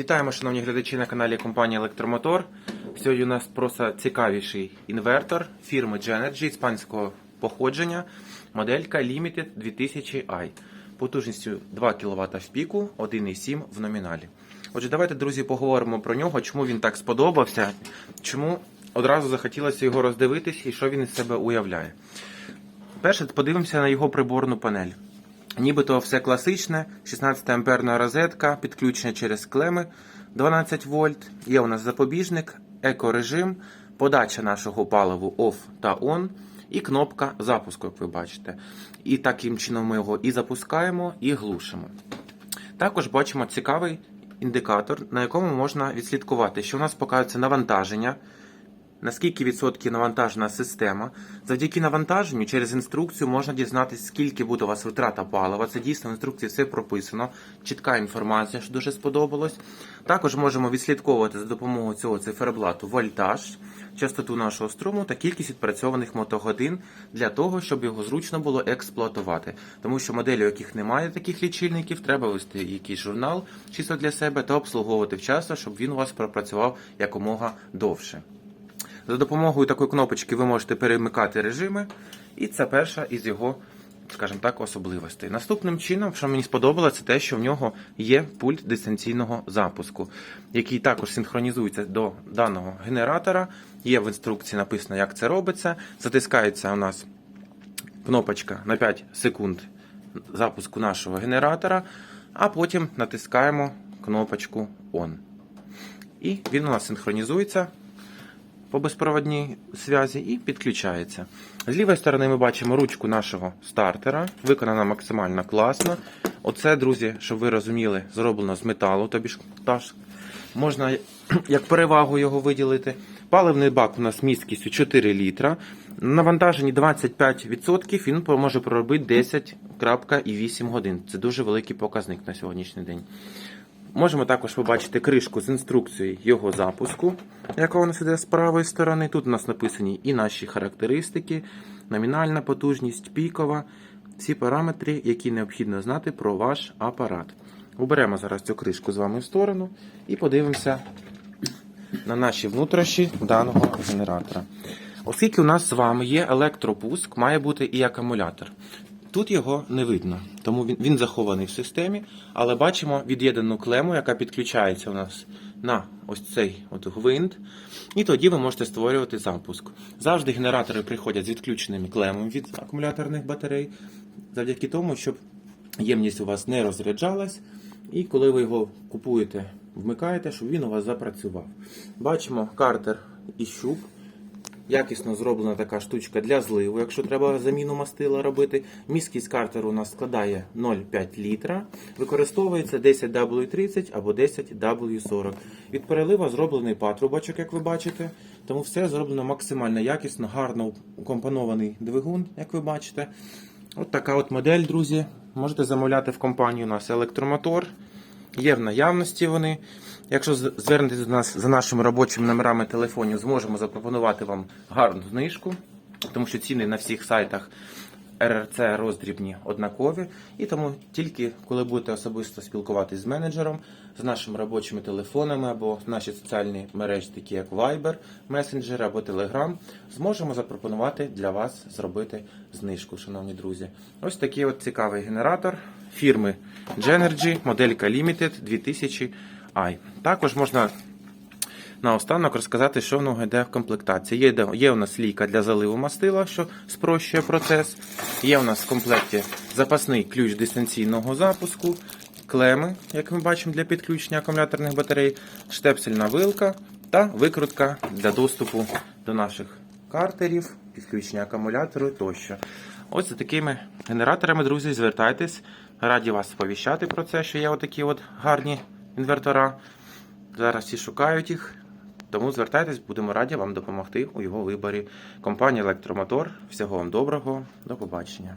Вітаємо, шановні глядачі на каналі компанії Електромотор. Сьогодні у нас просто цікавіший інвертор фірми Genergy іспанського походження, моделька Limited 2000i. Потужністю 2 кВт в піку, 1,7 в номіналі. Отже, давайте, друзі, поговоримо про нього, чому він так сподобався, чому одразу захотілося його роздивитись і що він із себе уявляє. Перше, подивимося на його приборну панель. Нібито все класичне, 16 амперна розетка, підключення через клеми 12 вольт. Є у нас запобіжник, екорежим, подача нашого паливу OFF та ON і кнопка запуску, як ви бачите. І таким чином ми його і запускаємо, і глушимо. Також бачимо цікавий індикатор, на якому можна відслідкувати, що у нас показується навантаження, наскільки відсотків навантажена система. Завдяки навантаженню через інструкцію можна дізнатися, скільки буде у вас витрата палива. Це дійсно в інструкції все прописано. Чітка інформація, що дуже сподобалось. Також можемо відслідковувати за допомогою цього циферблату вольтаж, частоту нашого струму та кількість відпрацьованих мотогодин для того, щоб його зручно було експлуатувати. Тому що моделі, у яких немає таких лічильників, треба вести якийсь журнал чисто для себе та обслуговувати вчасно, щоб він у вас пропрацював якомога довше. За допомогою такої кнопочки ви можете перемикати режими, і це перша із його, скажімо так, особливостей. Наступним чином, що мені сподобалося, це те, що в нього є пульт дистанційного запуску, який також синхронізується до даного генератора. Є в інструкції написано, як це робиться. Затискається у нас кнопочка на 5 секунд запуску нашого генератора, а потім натискаємо кнопочку ON. І він у нас синхронізується по безпроводній зв'язі і підключається. З лівої сторони ми бачимо ручку нашого стартера, виконана максимально класно. Оце, друзі, щоб ви розуміли, зроблено з металу, тобі ж таж. Можна як перевагу його виділити. Паливний бак у нас місткістю 4 літра. На навантаженні 25% він може проробити 10,8 годин. Це дуже великий показник на сьогоднішній день. Можемо також побачити кришку з інструкцією його запуску, яка у нас іде з правої сторони. Тут у нас написані і наші характеристики, номінальна потужність, пікова, всі параметри, які необхідно знати про ваш апарат. Уберемо зараз цю кришку з вами в сторону і подивимося на наші внутрішні даного генератора. Оскільки у нас з вами є електропуск, має бути і акумулятор. Тут його не видно, тому він, він захований в системі, але бачимо від'єднану клему, яка підключається у нас на ось цей от гвинт. І тоді ви можете створювати запуск. Завжди генератори приходять з відключеними клемами від акумуляторних батарей, завдяки тому, щоб ємність у вас не розряджалась, і коли ви його купуєте, вмикаєте, щоб він у вас запрацював. Бачимо картер і щуп. Якісно зроблена така штучка для зливу, якщо треба заміну мастила робити. Міськість картеру у нас складає 0,5 літра. Використовується 10W30 або 10W40. Від перелива зроблений патрубочок, як ви бачите. Тому все зроблено максимально якісно, гарно укомпонований двигун, як ви бачите. От така от модель, друзі. Можете замовляти в компанії у нас електромотор. Є в наявності вони. Якщо з- звернетесь до нас за нашими робочими номерами телефонів, зможемо запропонувати вам гарну знижку, тому що ціни на всіх сайтах РРЦ роздрібні однакові. І тому тільки коли будете особисто спілкуватись з менеджером, з нашими робочими телефонами або наші соціальні мережі, такі як Viber, Messenger або Telegram, зможемо запропонувати для вас зробити знижку, шановні друзі. Ось такий от цікавий генератор фірми Genergy, моделька Limited 2000i. Також можна наостанок розказати, що в нього йде в комплектації. Є, є у нас лійка для заливу мастила, що спрощує процес. Є у нас в комплекті запасний ключ дистанційного запуску, клеми, як ми бачимо, для підключення акумуляторних батарей, штепсельна вилка та викрутка для доступу до наших картерів, підключення акумулятору тощо. Ось за такими генераторами, друзі, звертайтесь. Раді вас сповіщати про це, що є отакі от гарні інвертора. Зараз всі шукають їх. Тому звертайтесь, будемо раді вам допомогти у його виборі. Компанія Електромотор. Всього вам доброго, до побачення.